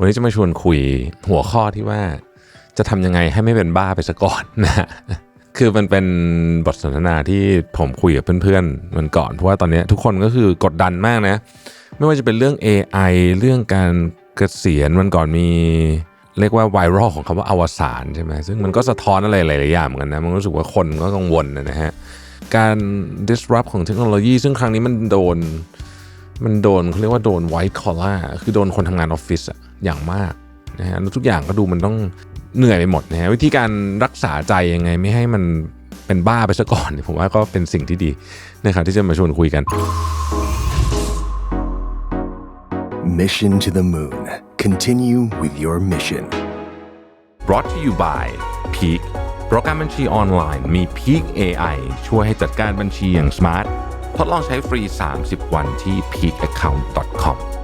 วันนี้จะมาชวนคุยหัวข้อที่ว่าจะทำยังไงให้ไม่เป็นบ้าไปซะก่อนนะฮะคือมันเป็นบทสนทนาที่ผมคุยกับเพื่อนๆมันก่อนเพราะว่าตอนนี้ทุกคนก็คือกดดันมากนะ ไม่ว่าจะเป็นเรื่อง AI เรื่องการเกษียณมันก่อนมีเรียกว่าไวรัลของคำว่าอวสานใช่ไหมซึ่งมันก็สะท้อนอะไรหลายๆอย่างเหมือนกันนะ มันรู้สึกว่าคนก็กังวลนะฮะการ disrupt ของเทคโนโลยี ซึ่งครั้งนี้มันโดน มันโดนเขาเรียกว่าโดน white collar คือโดนคนทำงานออฟฟิศอะ อย่างมากนะฮะแล้วทุกอย่างก็ดูมันต้องเหนื่อยไปหมดนะฮะวิธีการรักษาใจยังไงไม่ให้มันเป็นบ้าไปซะก่อนเนี่ยผมว่าก็เป็นสิ่งที่ดีนะครับที่จะมาชวนคุยกัน Mission to the Moon. Continue with your mission. brought to you by Peak โปรแกรมบัญชีออนไลน์มี Peak AI ช่วยให้จัดการบัญชีอย่างสมาร์ททดลองใช้ฟรี 30 วันที่ peakaccount.com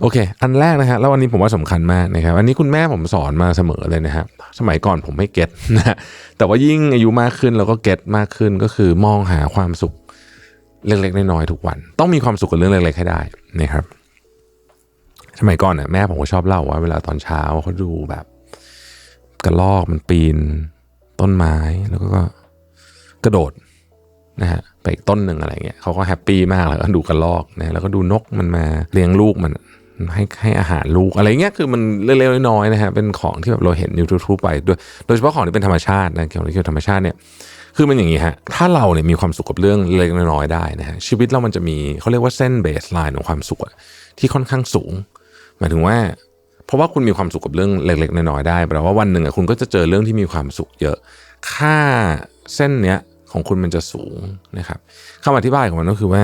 โอเค อันแรกนะฮะ แล้ววันนี้ผมว่าสำคัญมากนะครับ อันนี้คุณแม่ผมสอนมาเสมอเลยนะครับ สมัยก่อนผมไม่เก็ตนะฮะแต่ว่ายิ่งอายุมากขึ้นเราก็เก็ตมากขึ้นก็คือมองหาความสุขเล็กๆน้อยๆทุกวัน ต้องมีความสุขกับเรื่องเล็กๆให้ได้นะครับ สมัยก่อนเนี่ยแม่ผมก็ชอบเล่าว่าเวลาตอนเช้าเขาดูแบบ กระลอกมันปีน ต้นไม้แล้วก็กระโดดนะฮะไปอีกต้นหนึ่งอะไรเงี้ยเขาก็แฮปปี้มากแล้วก็ดูกระลอกนะแล้วก็ดูนกมันมาเลี้ยงลูกมัน ให้ให้อาหารลูกอะไรเงี้ยคือมันเล็กๆน้อยๆนะฮะเป็นของที่แบบเราเห็นอยู่ทั่วๆไปด้วยโดยเฉพาะของที่เป็นธรรมชาตินะเกี่ยวกับธรรมชาติเนี่ยคือมันอย่างนี้ฮะ ถ้าเราเนี่ยมีความสุขกับเรื่องเล็กๆน้อยๆได้นะฮะชีวิตเรามันจะมีเขาเรียกว่าเส้นเบสไลน์ของความสุขที่ค่อนข้างสูง หมายถึงว่า เพราะว่าคุณมีความสุขกับเรื่องเล็กๆน้อยๆได้แปลว่าวันหนึ่งอะคุณก็จะเจอเรื่องที่มีความสุขเยอะ ค่าเส้นเนี้ย ของคุณมันจะสูงนะครับคำอธิบายของมันก็คือว่า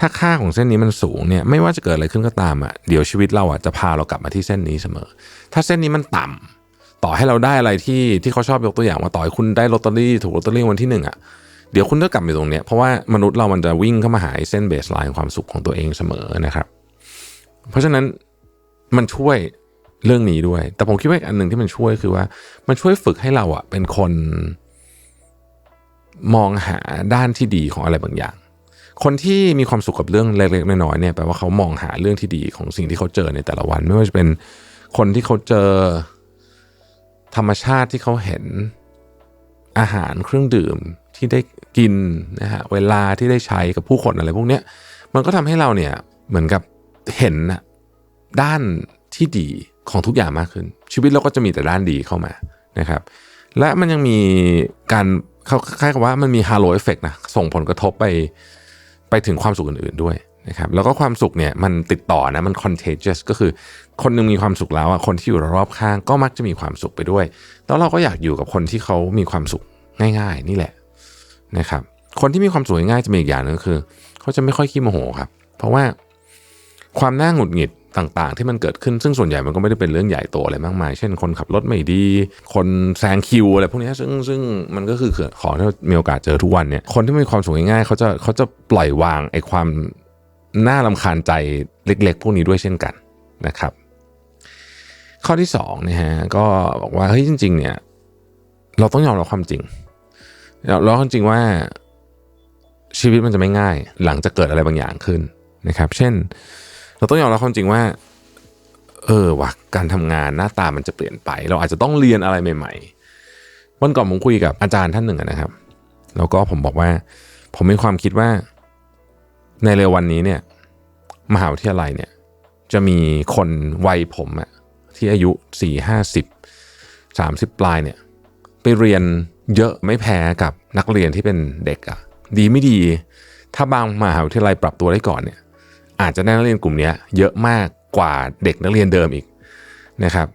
ถ้าค่าของเส้นนี้มันสูงเนี่ยไม่ว่าจะเกิดอะไรขึ้นก็ตามอะเดี๋ยวชีวิตเราอะจะพาเรากลับมาที่เส้นนี้เสมอ ถ้าเส้นนี้มันต่ำต่อให้เราได้อะไรที่ที่เขาชอบยกตัวอย่างว่าต่อให้คุณได้ลอตเตอรี่ถูกลอตเตอรี่วันที่หนึ่งอะเดี๋ยวคุณก็กลับไปตรงเนี้ยเพราะว่ามนุษย์เรามันจะวิ่งเข้ามาหาเส้นเบสไลน์ความสุขของตัวเองเสมอนะครับ เพราะฉะนั้นมันช่วยเรื่องนี้ด้วย แต่ผมคิดว่าอันหนึ่งที่มันช่วยคือว่า มันช่วยฝึกให้เราอะเป็นคน มองหาด้านที่ดีของอะไรบางอย่าง คนที่มีความสุขกับเรื่องเล็กๆน้อยๆเนี่ยแปลว่าเขามองหาเรื่องที่ดีของสิ่งที่เขาเจอในแต่ละวัน ไม่ว่าจะเป็นคนที่เขาเจอธรรมชาติที่เขาเห็นอาหารเครื่องดื่มที่ได้กินนะฮะเวลาที่ได้ใช้กับผู้คนอะไรพวกเนี้ยมันก็ทำให้เราเนี่ยเหมือนกับเห็นด้านที่ดีของทุกอย่างมากขึ้น ชีวิตเราก็จะมีแต่ด้านดีเข้ามานะครับ และมันยังมีการ เขาคล้ายกับว่ามันมีฮาโลเอฟเฟกนะส่งผลกระทบไปไปถึงความสุขอื่น ๆด้วยนะครับแล้วก็ความสุขเนี่ยมันติดต่อนะมัน contagious ก็คือคนหนึงมีความสุขแล้วอะคนที่อยู่รอบข้างก็มักจะมีความสุขไปด้วย แล้วเราก็อยากอยู่กับคนที่เขามีความสุขง่าย ๆ นี่แหละนะครับคนที่มีความสุขง่ายๆจะมีอีกอย่างหนึงก็คือ เขาจะไม่ค่อยขี้โมโหครับ เพราะว่าความน่าหงุดหงิด ต่างๆ ที่มันเกิดขึ้นซึ่งส่วนใหญ่มันก็ไม่ได้เป็นเรื่องใหญ่โตอะไรมากมาย เช่นคนขับรถไม่ดี คนแซงคิวอะไรพวกนี้ซึ่งซึ่งมันก็คือของที่เรามีโอกาสเจอทุกวันเนี่ยคนที่มีความสุขง่ายๆเขาจะเขาจะปล่อยวางไอ้ความน่าลำคาญใจเล็ก ๆ พวกนี้ด้วยเช่นกันนะครับ ข้อที่สองนะฮะก็บอกว่าเฮ้ยจริง ๆ เนี่ยเราต้องยอมรับความจริงยอมรับความจริงว่าชีวิตมันจะไม่ง่าย หลังจากเกิดอะไรบางอย่างขึ้นนะครับ เช่น เราต้องยอมรับความจริงว่า เออว่ะการทำงานหน้าตามันจะเปลี่ยนไป เราอาจจะต้องเรียนอะไรใหม่ ๆ วันก่อนผมคุยกับอาจารย์ท่านหนึ่งนะครับ แล้วก็ผมบอกว่า ผมมีความคิดว่า ในเร็ววันนี้เนี่ย มหาวิทยาลัยเนี่ย จะมีคนวัยผมอะที่อายุสี่ห้าสิบสามสิบปลายเนี่ย ไปเรียนเยอะไม่แพ้กับนักเรียนที่เป็นเด็กอะดีไม่ดี ถ้าบางมหาวิทยาลัยปรับตัวได้ก่อนเนี่ย อาจจะได้นักเรียนกลุ่มนี้เยอะมากกว่าเด็กนักเรียนเดิมอีกนะครับ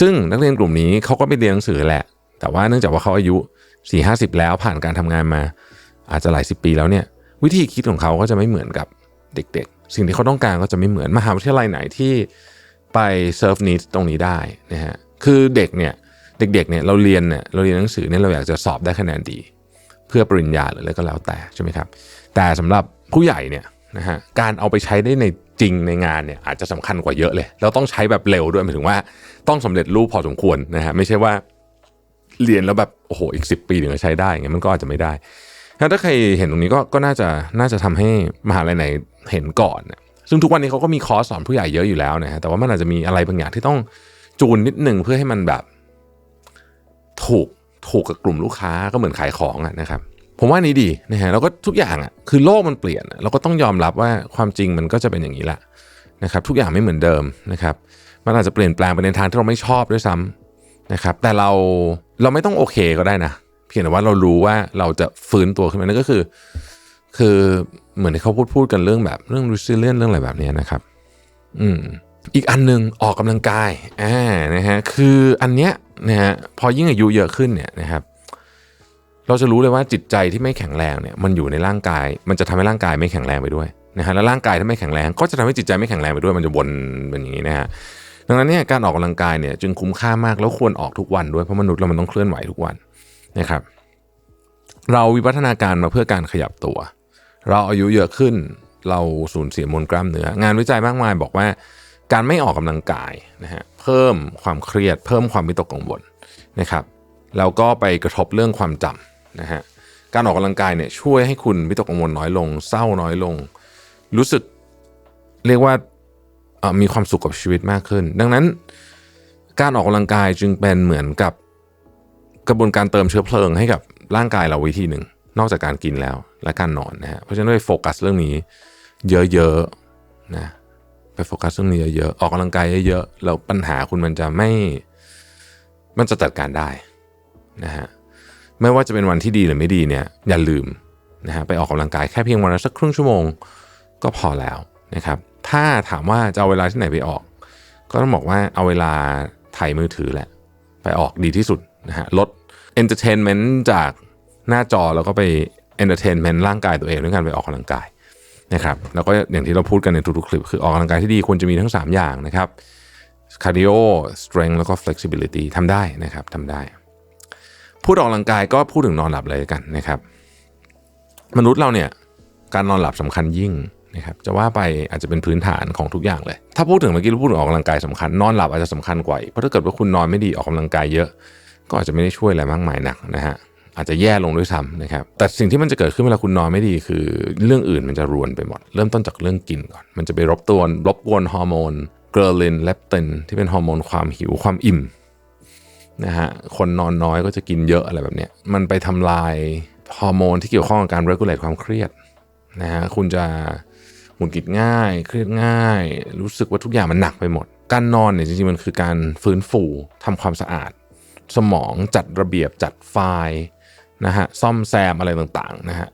ซึ่งนักเรียนกลุ่มนี้เขาก็ไปเรียนหนังสือแหละ แต่ว่าเนื่องจากว่าเขาอายุ 4 5 0 แล้วผ่านการทำงานมา อาจจะหลายสิบปีแล้วเนี่ย วิธีคิดของเขาก็จะไม่เหมือนกับเด็ก ๆ สิ่งที่เขาต้องการก็จะไม่เหมือนมหาวิทยาลัยไหนที่ไปเซิร์ฟนิดตรงนี้ได้นะฮะคือเด็กเนี่ยเด็กๆเนี่ยเราเรียนเนี่ยเราเรียนหนังสือเนี่ยเราอยากจะสอบได้คะแนนดี เพื่อปริญญาหรืออะไรก็แล้วแต่ใช่ไหมครับแต่สำหรับผู้ใหญ่เนี่ย นะฮะการเอาไปใช้ได้ในจริงในงานเนี่ยอาจจะสำคัญกว่าเยอะเลย แล้วต้องใช้แบบเร็วด้วยหมายถึงว่าต้องสำเร็จรูปพอสมควรนะฮะไม่ใช่ว่าเรียนแล้วแบบโอ้โหอีก 10 ปีถึงจะใช้ได้เงี้ยมันก็อาจจะไม่ได้ถ้าถ้าใครเห็นตรงนี้ก็ก็น่าจะน่าจะทำให้มหาลัยไหนเห็นก่อนซึ่งทุกวันนี้เขาก็มีคอร์สสอนผู้ใหญ่เยอะอยู่แล้วนะฮะแต่ว่ามันอาจจะมีอะไรบางอย่างที่ต้องจูนนิดหนึ่งเพื่อให้มันแบบ ถูกถูกกับกลุ่มลูกค้าก็เหมือนขายของอะนะครับ ผมว่านี้ดีนะฮะแล้วก็ทุกอย่างอะคือโลกมันเปลี่ยน เราก็ต้องยอมรับว่าความจริงมันก็จะเป็นอย่างนี้แหละนะครับทุกอย่างไม่เหมือนเดิมนะครับมันอาจจะเปลี่ยนแปลงไปในทางที่เราไม่ชอบด้วยซ้ำนะครับแต่เราเราไม่ต้องโอเคก็ได้นะเพียงแต่ว่าเรารู้ว่าเราจะฟื้นตัวขึ้นมานั่นก็คือ คือเหมือนที่เขาพูดพูดกันเรื่องแบบเรื่อง resilient เรื่องอะไรแบบนี้นะครับอืมอีกอันหนึ่งออกกำลังกายอ่านะฮะคืออันเนี้ยนะฮะพอยิ่งอายุเยอะขึ้นเนี่ยนะครับ เราจะรู้เลยว่าจิตใจที่ไม่แข็งแรงเนี่ยมันอยู่ในร่างกาย มันจะทำให้ร่างกายไม่แข็งแรงไปด้วยนะฮะแล้วร่างกายถ้าไม่แข็งแรง ก็จะทำให้จิตใจไม่แข็งแรงไปด้วยมันจะวนเป็นอย่างนี้นะฮะดังนั้นเนี่ยการออกกำลังกายเนี่ยจึงคุ้มค่ามากแล้วควรออกทุกวันด้วยเพราะมนุษย์เรามันต้องเคลื่อนไหวทุกวันนะครับเราวิวัฒนาการมาเพื่อการขยับตัว เราอายุเยอะขึ้นเราสูญเสียมวลกล้ามเนื้องานวิจัยมากมายบอกว่า การไม่ออกกำลังกายนะฮะเพิ่มความเครียด เพิ่มความวิตกกังวลนะครับแล้วก็ไปกระทบเรื่องความจำ นะฮะการออกกำลังกายเนี่ยช่วยให้คุณวิตกกังวลน้อยลง เศร้าน้อยลง รู้สึกเรียกว่ามีความสุขกับชีวิตมากขึ้น ดังนั้น การออกกำลังกายจึงเป็นเหมือนกับกระบวนการเติมเชื้อเพลิงให้กับร่างกายเราวิธีหนึ่ง นอกจากการกินแล้วและการนอนนะฮะเพราะฉะนั้นไปโฟกัสเรื่องนี้เยอะๆนะไปโฟกัสเรื่องนี้เยอะๆออกกำลังกายเยอะๆแล้วปัญหาคุณมันจะไม่มันจะจัดการได้นะฮะ ไม่ว่าจะเป็นวันที่ดีหรือไม่ดีเนี่ยอย่าลืมนะฮะไปออกกำลังกายแค่เพียงวันละสักครึ่งชั่วโมงก็พอแล้วนะครับ ถ้าถามว่าจะเอาเวลาที่ไหนไปออก ก็ต้องบอกว่าเอาเวลาถ่ายมือถือแหละ ไปออกดีที่สุดนะฮะลด entertainment จากหน้าจอแล้วก็ไป entertainment ร่างกายตัวเองด้วยการไปออกกำลังกายนะครับแล้วก็อย่างที่เราพูดกันในทุกๆคลิป คือออกกำลังกายที่ดีควรจะมีทั้ง 3 อย่างนะครับ cardio strength แล้วก็ flexibility ทำได้นะครับทำได้ พูดออกกำลังกายก็พูดถึงนอนหลับเลยกันนะครับ มนุษย์เราเนี่ยการนอนหลับสำคัญยิ่งนะครับจะว่าไปอาจจะเป็นพื้นฐานของทุกอย่างเลย ถ้าพูดถึงเมื่อกี้พูดถึงออกกำลังกายสำคัญ นอนหลับอาจจะสำคัญกว่าเพราะถ้าเกิดว่าคุณนอนไม่ดีออกกำลังกายเยอะ ก็อาจจะไม่ได้ช่วยอะไรมากมายหนักนะฮะอาจจะแย่ลงด้วยซ้ำนะครับ แต่สิ่งที่มันจะเกิดขึ้นเวลาคุณนอนไม่ดีคือ เรื่องอื่นมันจะรวนไปหมด เริ่มต้นจากเรื่องกินก่อน มันจะไปรบตัวรบกวนฮอร์โมนเกรลินเลปตินที่เป็นฮอร์โมนความหิวความอิ่ม นะฮะคนนอนน้อยก็จะกินเยอะอะไรแบบเนี้ยมันไปทำลายฮอร์โมนที่เกี่ยวข้องกับการ regulate ความเครียดนะฮะคุณจะหงุดหงิดง่าย เครียดง่าย รู้สึกว่าทุกอย่างมันหนักไปหมด การนอนเนี่ยจริงๆมันคือการฟื้นฟูทำความสะอาด สมองจัดระเบียบจัดไฟล์นะฮะซ่อมแซมอะไรต่างๆนะฮะ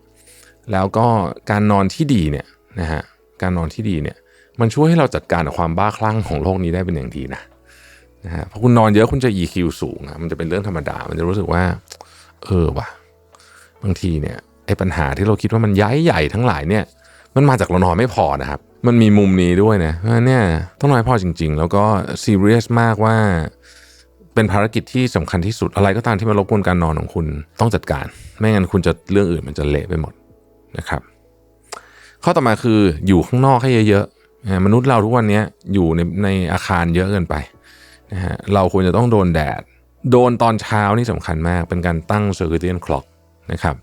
แล้วก็การนอนที่ดีเนี่ยนะฮะการนอนที่ดีเนี่ยมันช่วยให้เราจัดการกับความบ้าคลั่งของโลกนี้ได้เป็นอย่างดีนะ นะฮะเพราะคุณนอนเยอะคุณจะ EQ สูงอะมันจะเป็นเรื่องธรรมดา มันจะรู้สึกว่า เออว่ะบางทีเนี่ยไอ้ปัญหาที่เราคิดว่ามันย้ายใหญ่ทั้งหลายเนี่ย มันมาจากเรานอนไม่พอนะครับ มันมีมุมนี้ด้วยนะเพราะเนี่ยต้องนอนพอจริง ๆ แล้วก็ซีเรียสมากว่าเป็นภารกิจที่สำคัญที่สุดอะไรก็ตามที่มารบกวนการนอนของคุณต้องจัดการ ไม่งั้นคุณจะเรื่องอื่นมันจะเละไปหมดนะครับ ข้อต่อมาคืออยู่ข้างนอกให้เยอะๆมนุษย์เราทุกวันนี้อยู่ในในอาคารเยอะเกินไป นะฮะเราควรจะต้องโดนแดด โดนตอนเช้านี่สำคัญมาก เป็นการตั้ง circadian clock นะครับ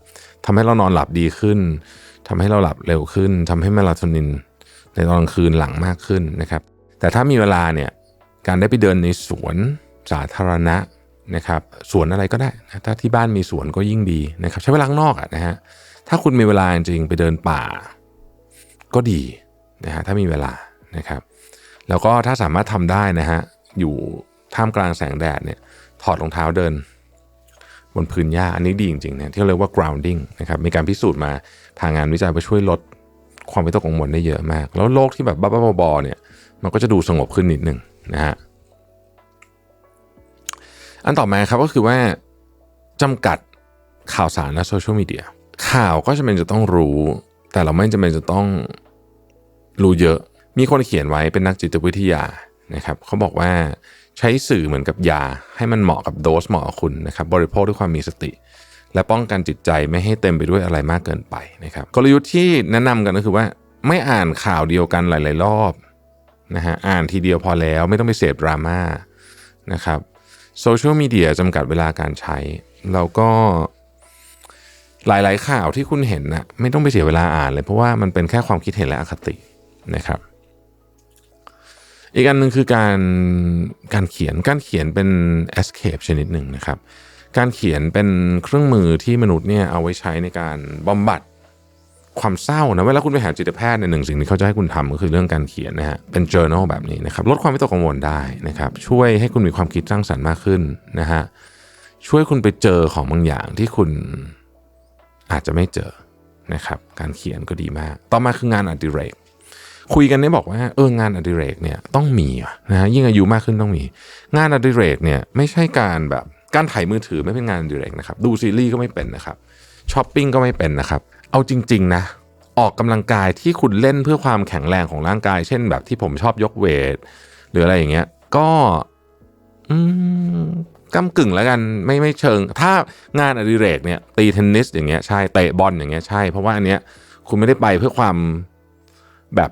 ทำให้เรานอนหลับดีขึ้นทำให้เราหลับเร็วขึ้นทำให้เมลาโทนิน ในตอนกลางคืนหลังมากขึ้นนะครับ แต่ถ้ามีเวลาเนี่ยการได้ไปเดินในสวนสาธารณะนะครับสวนอะไรก็ได้นะถ้าที่บ้านมีสวนก็ยิ่งดีนะครับ ใช้เวลาข้างนอกอะนะฮะถ้าคุณมีเวลาจริงไปเดินป่า ก็ดีนะฮะถ้ามีเวลานะครับ แล้วก็ถ้าสามารถทำได้นะฮะ อยู่ท่ามกลางแสงแดดเนี่ยถอดรองเท้าเดิน บนพื้นหญ้าอันนี้ดีจริงๆนะที่เรียกว่า grounding นะครับมีการพิสูจน์มาทางงานวิจัยว่าช่วยลดความวิตกกังวลได้เยอะมาก แล้วโลกที่แบบบ้าๆบอๆเนี่ยมันก็จะดูสงบขึ้นนิดหนึ่งนะฮะอันต่อมาครับก็คือว่าจำกัดข่าวสารและโซเชียลมีเดียข่าวก็จำเป็นจะต้องรู้ แต่เราไม่จำเป็นจะต้องรู้เยอะ มีคนเขียนไว้เป็นนักจิตวิทยา นะครับเขาบอกว่าใช้สื่อเหมือนกับยา ให้มันเหมาะกับโดสเหมาะกับคุณนะครับบริโภคด้วยความมีสติ และป้องกันจิตใจไม่ให้เต็มไปด้วยอะไรมากเกินไปนะครับกลยุทธ์ที่แนะนำกันก็คือว่าไม่อ่านข่าวเดียวกันหลาย ๆ รอบนะฮะอ่านทีเดียวพอแล้วไม่ต้องไปเสพดราม่านะครับโซเชียลมีเดียจำกัดเวลาการใช้ แล้วก็หลาย ๆ ข่าวที่คุณเห็นนะไม่ต้องไปเสียเวลาอ่านเลย เพราะว่ามันเป็นแค่ความคิดเห็นและอคตินะครับ อีกอันหนึ่งคือการการเขียนการเขียนเป็น escape ชนิดหนึ่งนะครับ การเขียนเป็นเครื่องมือที่มนุษย์เนี่ยเอาไว้ใช้ในการบำบัดความเศร้านะเวลาคุณไปหาจิตแพทย์ในยหนึ่งสิ่งที่เขาจะให้คุณทำก็คือเรื่องการเขียนนะฮะเป็น journal แบบนี้นะครับลดความวิตกกังวลได้นะครับ ช่วยให้คุณมีความคิดสร้างสรรค์มากขึ้นนะฮะช่วยคุณไปเจอของบางอย่างที่คุณอาจจะไม่เจอนะครับ การเขียนก็ดีมาก ต่อมาคืองานอดิเรก คุยกันเนี่ยบอกว่าเอองานอดิเรกเนี่ยต้องมีนะฮะยิ่งอายุมากขึ้นต้องมี งานอดิเรกเนี่ยไม่ใช่การแบบการถ่ายมือถือไม่เป็นงานอดิเรกนะครับดูซีรีส์ก็ไม่เป็นนะครับช้อปปิ้งก็ไม่เป็นนะครับเอาจริง ๆ นะออกกำลังกายที่คุณเล่นเพื่อความแข็งแรงของร่างกาย เช่นแบบที่ผมชอบยกเวท หรืออะไรอย่างเงี้ย ก็อืมกำกึ่งแล้วกันไม่ไม่เชิง ถ้างานอดิเรกเนี่ย ตีเทนนิสอย่างเงี้ยใช่เตะบอลอย่างเงี้ยใช่ เพราะว่าอันเนี้ยคุณไม่ได้ไปเพื่อความแบบ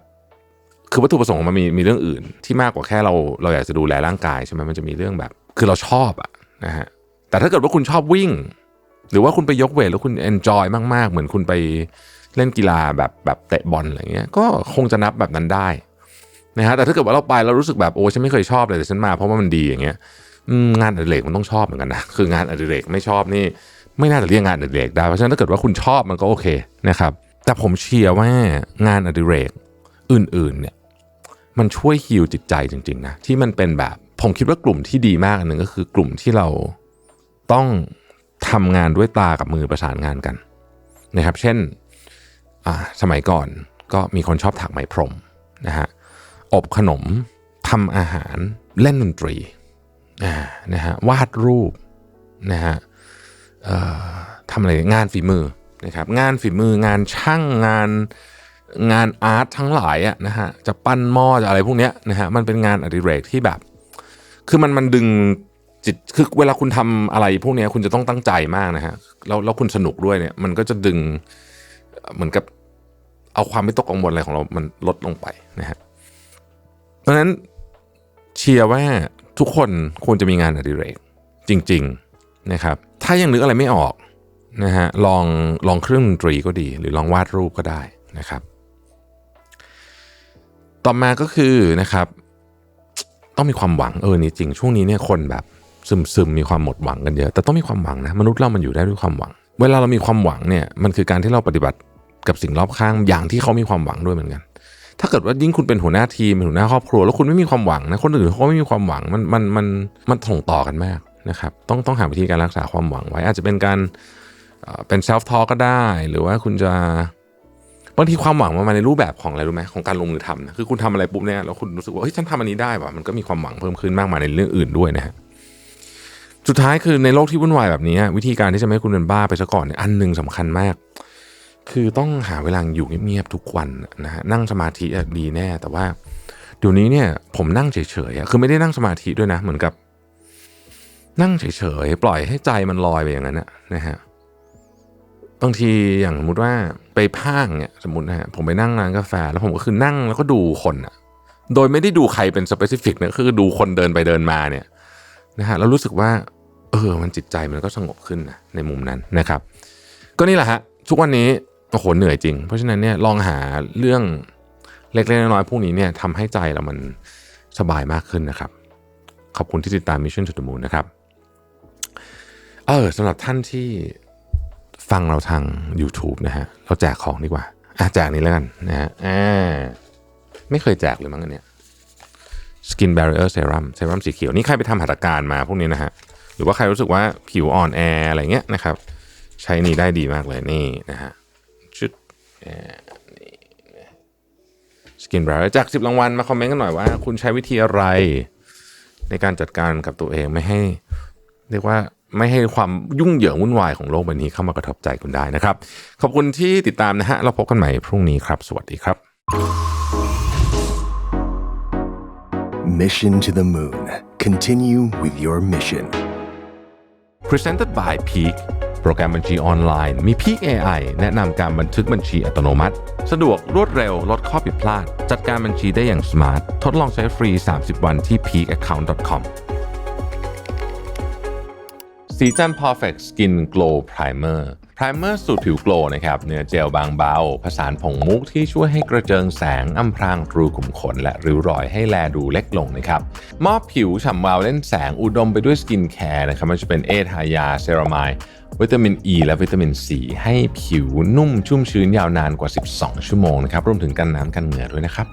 คือวัตถุประสงค์มันมีมีเรื่องอื่น ที่มากกว่าแค่เราเราอยากจะดูแลร่างกายใช่ไหมมันจะมีเรื่องแบบ คือเราชอบอะนะฮะแต่ถ้าเกิดว่าคุณชอบวิ่ง หรือว่าคุณไปยกเวทแล้วคุณเอนจอยมากๆ เหมือนคุณไปเล่นกีฬาแบบแบบเตะบอลอะไรเงี้ยก็คงจะนับแบบนั้นได้นะฮะแต่ถ้าเกิดว่าเราไปเรารู้สึกแบบโอ้ฉันไม่เคยชอบเลยแต่ฉันมาเพราะว่ามันดีอย่างเงี้ยงานอดิเรกมันต้องชอบเหมือนกันนะคืองานอดิเรกไม่ชอบนี่ ไม่น่าจะเรียกงานอดิเรกได้เพราะฉะนั้นถ้าเกิดว่าคุณชอบมันก็โอเคนะครับแต่ผมเชียร์ว่างานอดิเรกอื่นๆเนี่ย มันช่วยฮิวจิตใจจริงๆนะที่มันเป็นแบบผมคิดว่ากลุ่มที่ดีมากอันหนึ่งก็คือกลุ่มที่เราต้องทำงานด้วยตากับมือประสานงานกันนะครับ เช่นสมัยก่อนก็มีคนชอบถักไหมพรมนะฮะอบขนมทำอาหารเล่นดนตรีนะฮะวาดรูปนะฮะทำอะไรงานฝีมือนะครับ งานฝีมืองานช่างงาน งานอาร์ตทั้งหลายอะนะฮะจะปั้นหม้อจะอะไรพวกเนี้ยนะฮะมันเป็นงานอดิเรกที่แบบ คือมันมันดึงจิตคือเวลาคุณทำอะไรพวกนี้คุณจะต้องตั้งใจมากนะฮะแล้วแล้วคุณสนุกด้วยเนี่ย มันก็จะดึงเหมือนกับเอาความไม่ตกกังวลอะไรของเรา มันลดลงไปนะฮะเพราะนั้นเชียร์ว่าทุกคนควรจะมีงานอดิเรกจริง ๆนะครับ ถ้ายังนึกอะไรไม่ออกนะฮะลองลองเครื่องดนตรีก็ดี หรือลองวาดรูปก็ได้นะครับ ต่อมาก็คือนะครับ ต้องมีความหวังเออนี่จริง ช่วงนี้เนี่ยคนแบบซึมซึมๆมีความหมดหวังกันเยอะ แต่ต้องมีความหวังนะมนุษย์เรามันอยู่ได้ด้วยความหวัง เวลาเรามีความหวังเนี่ยมันคือการที่เราปฏิบัติกับสิ่งรอบข้างอย่างที่เขามีความหวังด้วยเหมือนกัน ถ้าเกิดว่ายิ่งคุณเป็นหัวหน้าทีมหัวหน้าครอบครัว แล้วคุณไม่มีความหวังนะคนอื่นเขาก็ไม่มีความหวังมันมันมันมันส่งต่อกันมากนะครับต้องต้องหาวิธีการรักษาความหวังไว้ อาจจะเป็นการเอ่อเป็น self talk ก็ได้ หรือว่าคุณจะ บางทีความหวังมันมาในรูปแบบของอะไรรู้ไหมของการลงมือทำนะคือคุณทำอะไรปุ๊บเนี่ยแล้วคุณรู้สึกว่าเฮ้ยฉันทำอันนี้ได้ว่ะมันก็มีความหวังเพิ่มขึ้นมากมายในเรื่องอื่นด้วยนะฮะสุดท้ายคือในโลกที่วุ่นวายแบบนี้ วิธีการที่จะไม่ให้คุณเป็นบ้าไปซะก่อนเนี่ยอันหนึ่งสำคัญมาก คือต้องหาเวลาอยู่เงียบๆทุกวันนะฮะนั่งสมาธิดีแน่ แต่ว่าเดี๋ยวนี้เนี่ยผมนั่งเฉยๆคือไม่ได้นั่งสมาธิด้วยนะ เหมือนกับ นั่งเฉยๆปล่อยให้ใจมันลอยไปอย่างนั้นนะฮะ บางทีอย่างสมมติว่าไปพ้างเนี่ยสมมตินะฮะผมไปนั่งร้านกาแฟ แล้วผมก็คือนั่งแล้วก็ดูคนอะโดยไม่ได้ดูใครเป็นสเปซิฟิกเนะคือดูคนเดินไปเดินมาเนี่ยนะฮะแล้วรู้สึกว่าเออมันจิตใจมันก็สงบขึ้นนะในมุมนั้นนะครับ ก็นี่แหละฮะทุกวันนี้โอ้โหเหนื่อยจริง เพราะฉะนั้นเนี่ยลองหาเรื่องเล็กๆน้อยๆพวกนี้เนี่ยทำให้ใจเรามันสบายมากขึ้นนะครับ ขอบคุณที่ติดตาม Mission to the Moon นะครับเออสำหรับท่านที่ ฟังเราทาง YouTube นะฮะ เราแจกของดีกว่าอะแจกนี้แล้วกันนะฮะอ่าไม่เคยแจกเลยมั้งอันเนี้ย Skin Barrier Serum เซรั่มสีเขียวนี่ใครไปทำหัตถการมาพวกนี้นะฮะ หรือว่าใครรู้สึกว่าผิวอ่อนแออะไรเงี้ยนะครับ ใช้นี่ได้ดีมากเลยนี่นะฮะชุดสกินบร r จาก 10 รางวัลมาคอมเมนต์กันหน่อยว่า คุณใช้วิธีอะไร ในการจัดการกับตัวเองไม่ให้ เรียกว่า ไม่ให้ความยุ่งเหยิงวุ่นวายของโลกใบนี้เข้ามากระทบใจคุณได้นะครับ ขอบคุณที่ติดตามนะฮะเราพบกันใหม่พรุ่งนี้ครับ สวัสดีครับ Mission to the Moon. Continue with your mission. Presented by Peak โปรแกรมบัญชีออนไลน์มี Peak AI แนะนำการบันทึกบัญชีอัตโนมัติ สะดวกรวดเร็วลดข้อผิดพลาด จัดการบัญชีได้อย่างสมาร์ท ทดลองใช้ฟรี 30 วันที่ peakaccount.com สีจัน Perfect Skin Glow Primer ไพรเมอร์สูตรผิวโกล์นะครับเนื้อเจลบางเบา ผสานผงมุกที่ช่วยให้กระเจิงแสงอำพรางรูขุมขน และริ้วรอยให้แลดูเล็กลงนะครับมอบผิวฉ่ำวาวเล่นแสงอุดมไปด้วยสกินแคร์นะครับมันจะเป็นเอทายาเซรามายวิตามินอ e ีและวิตามินซีให้ผิวนุ่มชุ่มชื้นยาวนานกว่า 12 ชั่วโมงนะครับรวมถึงกันน้ำกันเหงื่อด้วยนะครับ